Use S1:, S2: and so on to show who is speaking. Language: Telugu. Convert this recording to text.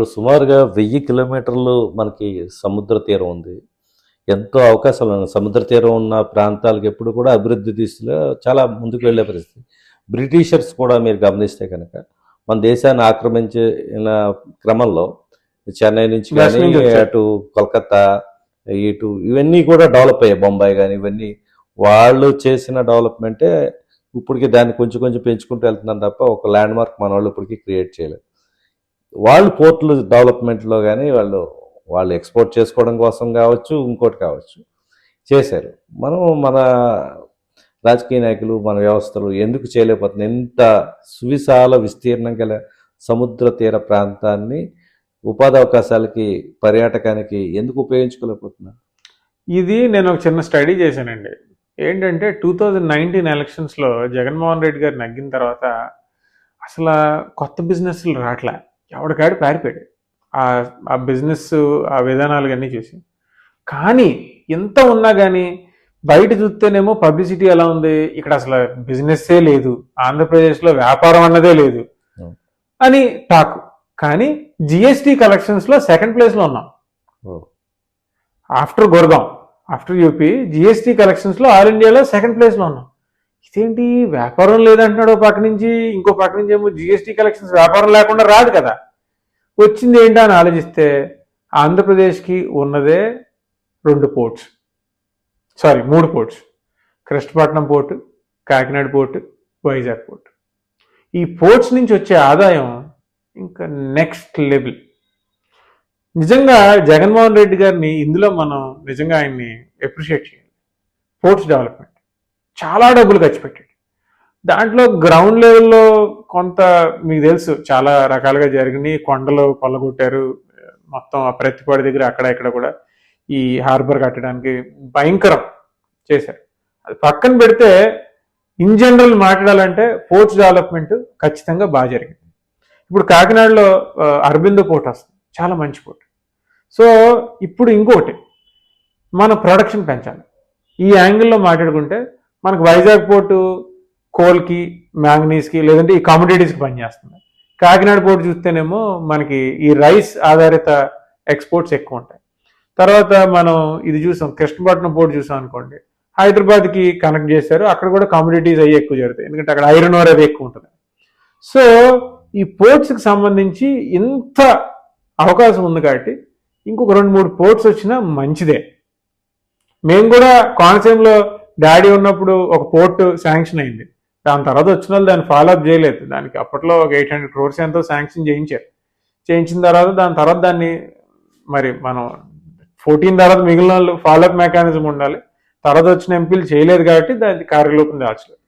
S1: ఇప్పుడు సుమారుగా వెయ్యి కిలోమీటర్లు మనకి సముద్ర తీరం ఉంది. ఎంతో అవకాశాలు ఉన్నాయి. సముద్ర తీరం ఉన్న ప్రాంతాలకు ఎప్పుడు కూడా అభివృద్ధి దిశలో చాలా ముందుకు వెళ్ళే పరిస్థితి. బ్రిటిషర్స్ కూడా మీరు గమనిస్తే కనుక మన దేశాన్ని ఆక్రమించిన క్రమంలో చెన్నై నుంచి కానీ. అటు కోల్కతా ఇటు ఇవన్నీ కూడా డెవలప్ అయ్యాయి. బొంబాయి కానీ ఇవన్నీ వాళ్ళు చేసిన డెవలప్మెంటే ఇప్పటికి దాన్ని కొంచెం కొంచెం పెంచుకుంటూ వెళ్తున్నాం తప్ప ఒక ల్యాండ్ మార్క్ మన వాళ్ళు ఇప్పటికీ క్రియేట్ చేయలేదు. వాళ్ళు పోర్టులు డెవలప్మెంట్లో కానీ వాళ్ళు వాళ్ళు ఎక్స్పోర్ట్ చేసుకోవడం కోసం కావచ్చు ఇంకోటి కావచ్చు చేశారు. మనం మన రాజకీయ నాయకులు మన వ్యవస్థలు ఎందుకు చేయలేకపోతుంది ఎంత సువిశాల విస్తీర్ణం గల సముద్ర తీర ప్రాంతాన్ని ఉపాధి అవకాశాలకి పర్యాటకానికి ఎందుకు ఉపయోగించుకోలేకపోతున్నారు?
S2: ఇది నేను ఒక చిన్న స్టడీ చేశానండి. ఏంటంటే టూ థౌజండ్ నైన్టీన్ ఎలక్షన్స్లో జగన్మోహన్ రెడ్డి గారు నగ్గిన తర్వాత అసలు కొత్త బిజినెస్లు రావట్లే ఎవడికాడు పారిపోయాడు. ఆ ఆ బిజినెస్ ఆ విధానాలు అన్నీ చూసి. కానీ ఎంత ఉన్నా కానీ బయట చూస్తేనేమో పబ్లిసిటీ ఎలా ఉంది? ఇక్కడ అసలు బిజినెస్సే లేదు. ఆంధ్రప్రదేశ్లో వ్యాపారం అన్నదే లేదు. అని టాక్. కానీ జిఎస్టీ కలెక్షన్స్లో సెకండ్ ప్లేస్లో ఉన్నాం. After Gurgaon after UP GST కలెక్షన్స్లో ఆల్ ఇండియాలో సెకండ్ ప్లేస్లో ఉన్నాం. ఇదేంటి? వ్యాపారం లేదంటున్నాడు ఒక పక్క నుంచి ఇంకో పక్క నుంచి ఏమో జిఎస్టీ కలెక్షన్స్ వ్యాపారం లేకుండా రాదు కదా. వచ్చింది ఏంటా అని ఆలోచిస్తే ఆంధ్రప్రదేశ్కి ఉన్నదే రెండు పోర్ట్స్ సారీ మూడు ports Krishnapatnam port Kakinada port Vizag port. ఈ పోర్ట్స్ నుంచి వచ్చే ఆదాయం ఇంకా నెక్స్ట్ లెవెల్ నిజంగా జగన్మోహన్ రెడ్డి గారిని ఇందులో మనం నిజంగా ఆయన్ని అప్రిషియేట్ చేయాలి. పోర్ట్స్ డెవలప్మెంట్ చాలా డబ్బులు ఖర్చు పెట్టాడు. దాంట్లో గ్రౌండ్ లెవెల్లో కొంత మీకు తెలుసు చాలా రకాలుగా జరిగినాయి. కొండలు కొల్లగొట్టారు మొత్తం ఆ ప్రతిపాడు దగ్గర అక్కడ ఇక్కడ కూడా ఈ హార్బర్ కట్టడానికి భయంకరం చేశారు. అది పక్కన పెడితే ఇన్ జనరల్ మాట్లాడాలంటే పోర్ట్స్ డెవలప్మెంట్ ఖచ్చితంగా బాగా జరిగింది. ఇప్పుడు కాకినాడలో అరబిందో పోర్ట్ వస్తుంది చాలా మంచి పోర్ట్ సో ఇప్పుడు ఇంకోటి మన ప్రొడక్షన్ పెంచాలి. ఈ యాంగిల్లో మాట్లాడుకుంటే మనకు వైజాగ్ పోర్టు కోల్కి మ్యాంగనీస్కి లేదంటే ఈ కామోడిటీస్కి పనిచేస్తుంది. కాకినాడ పోర్టు చూస్తేనేమో మనకి ఈ రైస్ ఆధారిత ఎక్స్పోర్ట్స్ ఎక్కువ ఉంటాయి. తర్వాత మనం ఇది చూసాం కృష్ణపట్నం పోర్టు చూసాం అనుకోండి. హైదరాబాద్కి కనెక్ట్ చేశారు అక్కడ కూడా కమోడిటీస్ అవి ఎక్కువ జరుగుతాయి. ఎందుకంటే అక్కడ ఐరన్ ఓర్ అది ఎక్కువ ఉంటుంది. సో ఈ పోర్ట్స్కి సంబంధించి ఇంత అవకాశం ఉంది కాబట్టి ఇంకొక రెండు మూడు పోర్ట్స్ వచ్చినా మంచిదే. మేము కూడా కోనసీమలో డాడీ ఉన్నప్పుడు ఒక పోర్ట్ శాంక్షన్ అయింది. దాని తర్వాత వచ్చిన వాళ్ళు దాన్ని ఫాలో అప్ చేయలేదు. దానికి అప్పట్లో ఒక ఎయిట్ హండ్రెడ్ క్రోర్స్ ఎంతో శాంక్షన్ చేయించారు. చేయించిన తర్వాత దాని తర్వాత దాన్ని మరి మనం ఫోర్టీన్ తర్వాత మిగిలిన వాళ్ళు ఫాలో అప్ మెకానిజం ఉండాలి. తర్వాత వచ్చిన ఎంపీలు చేయలేదు కాబట్టి దాని కార్యలోపం దాచలేదు.